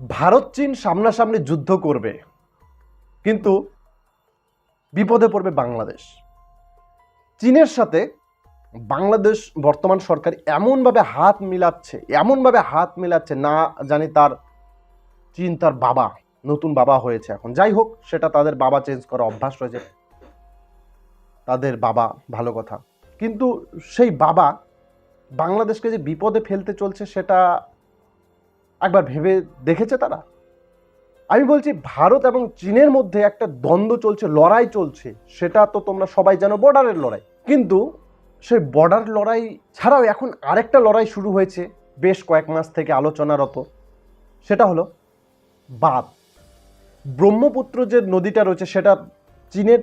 ভারত, চীন সামনাসামনি যুদ্ধ করবে, কিন্তু বিপদে পড়বে বাংলাদেশ। চীনের সাথে বাংলাদেশ বর্তমান সরকার এমনভাবে হাত মিলাচ্ছে, এমনভাবে হাত মিলাচ্ছে, না জানি তার চীন তার বাবা, নতুন বাবা হয়েছে এখন। যাই হোক, সেটা তাদের বাবা চেঞ্জ করা অভ্যাস রয়েছে। তাদের বাবা, ভালো কথা। কিন্তু সেই বাবা বাংলাদেশকে যে বিপদে ফেলতে চলছে, সেটা একবার ভেবে দেখেছে তারা? আমি বলছি, ভারত এবং চীনের মধ্যে একটা দ্বন্দ্ব চলছে, লড়াই চলছে। সেটা তো তোমরা সবাই জানো, বর্ডারের লড়াই। কিন্তু সেই বর্ডার লড়াই ছাড়াও এখন আরেকটা লড়াই শুরু হয়েছে, বেশ কয়েক মাস থেকে আলোচনারত। সেটা হলো বাদ ব্রহ্মপুত্র যে নদীটা রয়েছে, সেটা চীনের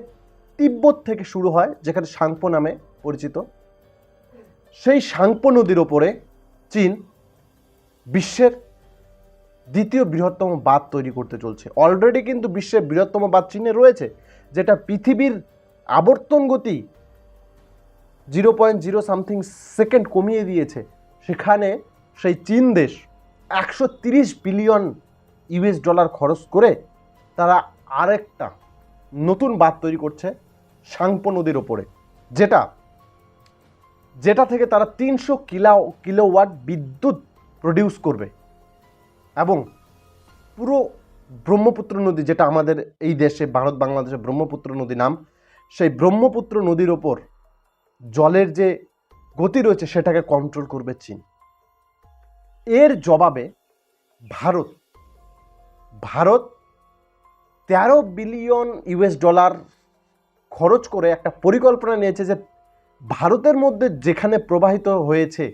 তিব্বত থেকে শুরু হয়, যেখানে সাংপো নামে পরিচিত। সেই সাংপো নদীর ওপরে চীন বিশ্বের দ্বিতীয় বৃহত্তম বাঁধ তৈরি করতে চলছে। অলরেডি কিন্তু বিশ্বের বৃহত্তম বাঁধ চীনে রয়েছে, যেটা পৃথিবীর আবর্তন গতি zero point zero something second কমিয়ে দিয়েছে। সেখানে সেই চীন দেশ একশো তিরিশ বিলিয়ন ইউএস ডলার খরচ করে তারা আরেকটা নতুন বাঁধ তৈরি করছে সাংপো নদীর ওপরে, যেটা যেটা থেকে তারা তিনশো কিলো কিলোওয়াট বিদ্যুৎ প্রডিউস করবে। এবং পুরো ব্রহ্মপুত্র নদী যেটা আমাদের এই দেশে, ভারত বাংলাদেশে ব্রহ্মপুত্র নদী নাম, সেই ব্রহ্মপুত্র নদীর ওপর জলের যে গতি রয়েছে সেটাকে কন্ট্রোল করবে চীন। এর জবাবে ভারত ভারত তেরো বিলিয়ন ইউএস ডলার খরচ করে একটা পরিকল্পনা নিয়েছে যে ভারতের মধ্যে যেখানে প্রবাহিত হয়েছে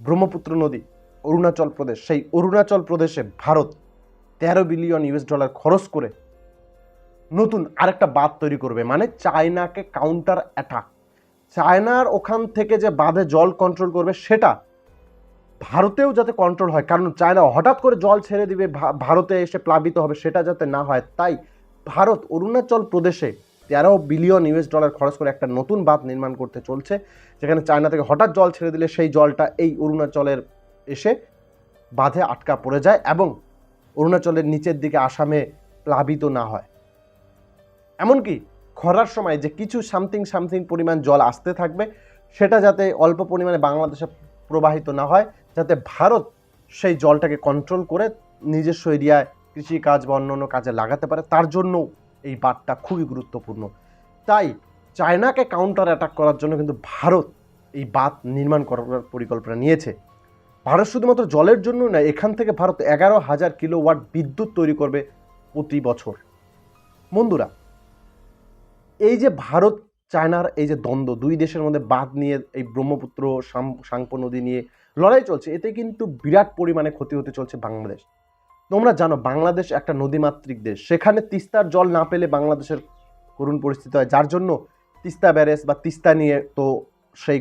ব্রহ্মপুত্র নদী অরুণাচল প্রদেশ, সেই অরুণাচল প্রদেশে ভারত তেরো বিলিয়ন ইউএস ডলার খরচ করে নতুন আরেকটা বাঁধ তৈরি করবে মানে চায়নাকে কাউন্টার অ্যাটাক চায়নার ওখান থেকে যে বাঁধে জল কন্ট্রোল করবে, সেটা ভারতেও যাতে কন্ট্রোল হয়, কারণ চায়না হঠাৎ করে জল ছেড়ে দিবে ভারতে এসে প্লাবিত হবে, সেটা যাতে না হয়। তাই ভারত অরুণাচল প্রদেশে তেরো বিলিয়ন ইউএস ডলার খরচ করে একটা নতুন বাঁধ নির্মাণ করতে চলছে, যেখানে চায়না থেকে হঠাৎ জল ছেড়ে দিলে সেই জলটা এই অরুণাচলের এসে বাঁধে আটকা পড়ে যায় এবং অরুণাচলের নিচের দিকে আসামে প্লাবিত না হয়। এমনকি খরার সময় যে কিছু সামথিং সামথিং পরিমাণ জল আসতে থাকবে, সেটা যাতে অল্প পরিমাণে বাংলাদেশে প্রবাহিত না হয়, যাতে ভারত সেই জলটাকে কন্ট্রোল করে নিজস্ব এরিয়ায় কৃষিকাজ বা অন্যান্য কাজে লাগাতে পারে, তার জন্য এই বাঁধটা খুবই গুরুত্বপূর্ণ। তাই চায়নাকে কাউন্টার অ্যাটাক করার জন্য কিন্তু ভারত এই বাঁধ নির্মাণ করার পরিকল্পনা নিয়েছে। ভারত শুধুমাত্র জলের জন্য না এখান থেকে ভারত এগারো হাজার কিলোওয়াট বিদ্যুৎ তৈরি করবে প্রতি বছর। বন্ধুরা, এই যে ভারত, চায়নার এই যে দ্বন্দ্ব, দুই দেশের মধ্যে বাঁধ নিয়ে, এই ব্রহ্মপুত্র সাংপো নদী নিয়ে লড়াই চলছে, এতে কিন্তু বিরাট পরিমাণে ক্ষতি হতে চলছে বাংলাদেশ। তোমরা জানো, বাংলাদেশ একটা নদীমাতৃক দেশ। সেখানে তিস্তার জল না পেলে বাংলাদেশের করুণ পরিস্থিতি হয়। যার জন্য তিস্তা ব্যারেজ বা তিস্তা নিয়ে তো সেই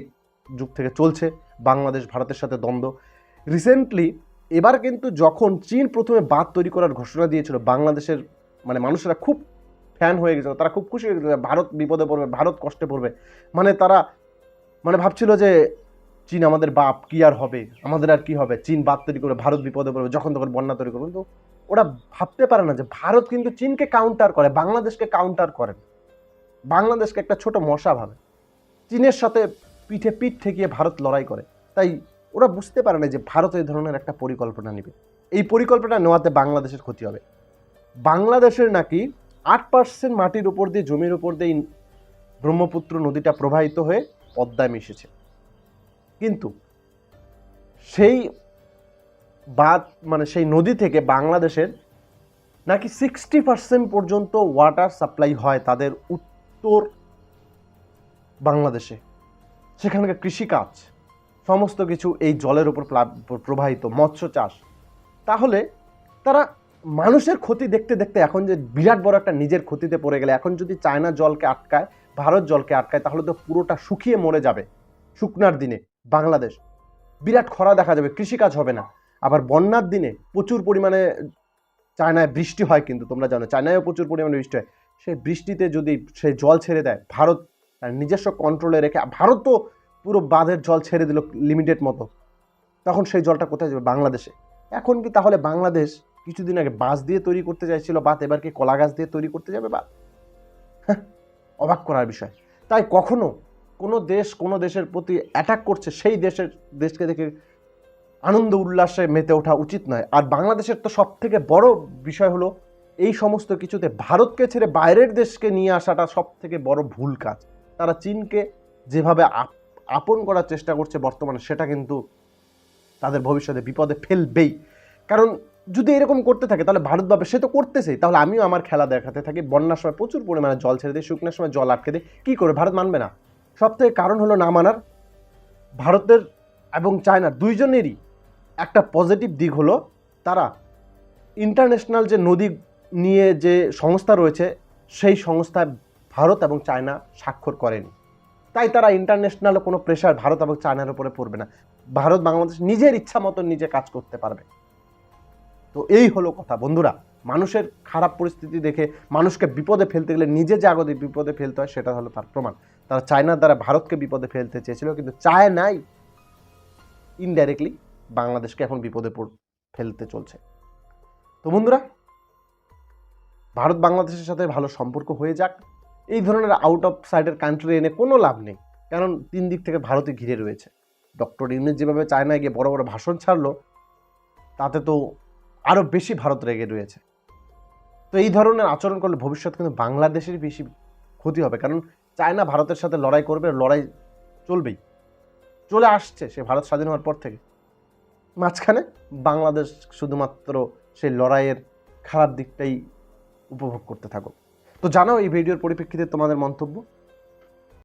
যুগ থেকে চলছে। বাংলাদেশ, ভারতের সাথে দ্বন্দ্ব। রিসেন্টলি এবার কিন্তু যখন চীন প্রথমে বাঁধ তৈরি করার ঘোষণা দিয়েছিল, বাংলাদেশের মানে মানুষেরা খুব ফ্যান হয়ে গেছিল, তারা খুব খুশি হয়ে গেছিল ভারত বিপদে পড়বে, ভারত কষ্টে পড়বে। মানে তারা মানে ভাবছিল যে চীন আমাদের বাপ, কি আর হবে? আমাদের আর কি হবে? চীন বাদ তৈরি করবে, ভারত বিপদে পড়বে, যখন তখন বন্যা তৈরি করবে। কিন্তু ওরা ভাবতে পারে না যে ভারত কিন্তু চীনকে কাউন্টার করে, বাংলাদেশকে কাউন্টার করে। বাংলাদেশকে একটা ছোট মশা ভাবে। চীনের সাথে পিঠে পিঠ ঠেকিয়ে ভারত লড়াই করে। তাই ওরা বুঝতে পারে না যে ভারত এই ধরনের একটা পরিকল্পনা নেবে। এই পরিকল্পনা নেওয়াতে বাংলাদেশের ক্ষতি হবে। বাংলাদেশের নাকি আট পার্সেন্ট মাটির উপর দিয়ে, জমির উপর দিয়ে ব্রহ্মপুত্র নদীটা প্রবাহিত হয়ে পদ্মায় মিশেছে। কিন্তু সেই বাদ মানে সেই নদী থেকে বাংলাদেশের নাকি সিক্সটি পার্সেন্ট পর্যন্ত ওয়াটার সাপ্লাই হয় তাদের উত্তর বাংলাদেশে। সেখানকার কৃষিকাজ। সমস্ত কিছু এই জলের উপর প্রবাহিত মৎস্য চাষ। তাহলে তারা মানুষের ক্ষতি দেখতে দেখতে এখন যে বিরাট বড় একটা নিজের ক্ষতিতে পড়ে গেলে, এখন যদি চায়না জলকে আটকায়, ভারত জলকে আটকায়, তাহলে তো পুরোটা শুকিয়ে মরে যাবে শুকনার দিনে বাংলাদেশ। বিরাট খরা দেখা যাবে, কৃষিকাজ হবে না। আবার বন্যার দিনে প্রচুর পরিমাণে চায়নায় বৃষ্টি হয় কিন্তু, তোমরা জানো, চায়নায়ও প্রচুর পরিমাণে বৃষ্টি হয়। সেই বৃষ্টিতে যদি সে জল ছেড়ে দেয়, ভারত নিজস্ব কন্ট্রোলে রেখে, ভারত তো পুরো বাঁধের জল ছেড়ে দিল লিমিটেড মতো। তখন সেই জলটা কোথায় যাবে? বাংলাদেশে। এখন কি তাহলে বাংলাদেশ কিছুদিন আগে বাঁশ দিয়ে তৈরি করতে চাইছিল বাত এবার কি কলা গাছ দিয়ে তৈরি করতে যাবে বাত হ্যাঁ, অবাক করার বিষয়। তাই কখনো কোনো দেশ কোনো দেশের প্রতি অ্যাটাক করছে সেই দেশের দেশকে দেখে আনন্দ উল্লাসে মেতে ওঠা উচিত নয়। আর বাংলাদেশের তো সব থেকে বড় বিষয় হলো এই সমস্ত কিছুতে ভারতকে ছেড়ে বাইরের দেশকে নিয়ে আসাটা সব থেকে বড় ভুল কাজ। তারা চীনকে যেভাবে আপন করার চেষ্টা করছে বর্তমানে, সেটা কিন্তু তাদের ভবিষ্যতে বিপদে ফেলবেই। কারণ যদি এরকম করতে থাকে, তাহলে ভারত ভাবে সে তো করতেছেই। তাহলে আমিও আমার খেলা দেখাতে থাকি। বন্যার সময় প্রচুর পরিমাণে জল ছেড়ে দিই শুকনোর সময় জল আটকে দিই কী করে? ভারত মানবে না। সব থেকে কারণ হলো না মানার। ভারতের এবং চায়নার দুইজনেরই একটা পজিটিভ দিক হলো তারা ইন্টারন্যাশনাল যে নদী নিয়ে যে সংস্থা রয়েছে, সেই সংস্থায় ভারত এবং চায়না স্বাক্ষর করেনি। তাই তারা ইন্টারন্যাশনাল কোনো প্রেশার ভারত এবং চায়নার উপরে পড়বে না। ভারত বাংলাদেশ নিজের ইচ্ছা মতো নিজে কাজ করতে পারবে। তো এই হলো কথা। বন্ধুরা, মানুষের খারাপ পরিস্থিতি দেখে মানুষকে বিপদে ফেলতে গেলে নিজে যে আগতে বিপদে ফেলতে হয়, সেটা হলো তার প্রমাণ। তারা চায়নার দ্বারা ভারতকে বিপদে ফেলতে চেয়েছিল, কিন্তু চায় নাই ইনডাইরেক্টলি বাংলাদেশকে এখন বিপদে ফেলতে চলছে। তো বন্ধুরা, ভারত বাংলাদেশের সাথে ভালো সম্পর্ক হয়ে যাক। এই ধরনের আউট অফ সাইডের কান্ট্রি এনে কোনো লাভ নেই। কারণ তিন দিক থেকে ভারতে ঘিরে রয়েছে। ডক্টর ইউনুস যেভাবে চায়নায় গিয়ে বড় বড় ভাষণ ছাড়লো, তাতে তো আরও বেশি ভারত রেগে রয়েছে। তো এই ধরনের আচরণ করলে ভবিষ্যৎ কিন্তু বাংলাদেশের বেশি ক্ষতি হবে। কারণ চায়না ভারতের সাথে লড়াই করবে, লড়াই চলবেই। চলে আসছে সে ভারত স্বাধীন হওয়ার পর থেকে। মাঝখানে বাংলাদেশ শুধুমাত্র সেই লড়াইয়ের খারাপ দিকটাই উপভোগ করতে থাকো তো জানাও এই ভিডিওর পরিপ্রেক্ষিতে তোমাদের মন্তব্য।